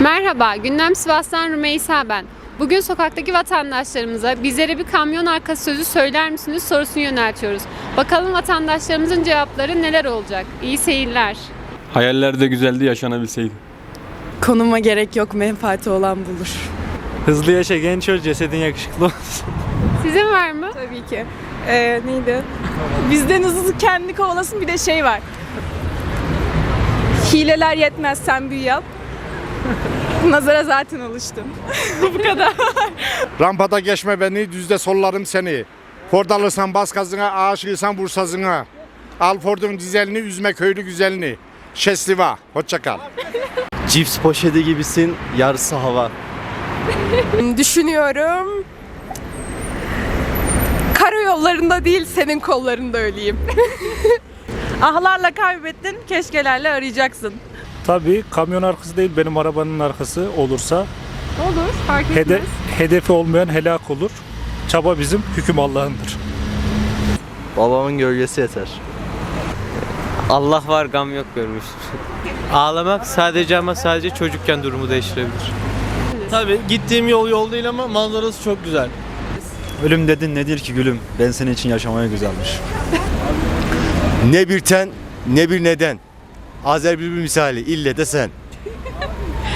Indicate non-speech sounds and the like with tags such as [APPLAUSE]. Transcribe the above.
Merhaba, Gündem Sivas'tan Rümeysa ben. Bugün sokaktaki vatandaşlarımıza bizlere bir kamyon arkası sözü söyler misiniz sorusunu yöneltiyoruz. Bakalım vatandaşlarımızın cevapları neler olacak? İyi seyirler. Hayaller de güzeldi yaşanabilseydi. Konuma gerek yok menfaati olan bulur. Hızlı yaşa genç öl cesedin yakışıklı olsun. Sizin var mı? Tabii ki. Ee, neydi? Bizden hızlı kendini kovalasın bir de şey var. Hileler yetmez sen büyü yap. [LAUGHS] Nazara zaten alıştım. [LAUGHS] Bu kadar. Rampada geçme beni, düzde sollarım seni. Fordalırsan bas gazına, aşığıysan bursazına. Al Ford'un dizelini, üzme köylü güzelini. Şesliva, hoşça kal. Cips poşeti gibisin, yarısı hava. [LAUGHS] Düşünüyorum. Karayollarında değil senin kollarında öleyim. Ahlarla kaybettin, keşkelerle arayacaksın. Tabii kamyon arkası değil benim arabanın arkası olursa Olur, fark etmez. hede, hedefi olmayan helak olur. Çaba bizim, hüküm Allah'ındır. Babamın gölgesi yeter. Allah var gam yok görmüş. Ağlamak sadece ama sadece çocukken durumu değiştirebilir. Tabii gittiğim yol yol değil ama manzarası çok güzel. Ölüm dedin nedir ki gülüm? Ben senin için yaşamaya güzelmiş. Ne bir ten, ne bir neden. Azer Bülbül misali ille de sen. [LAUGHS]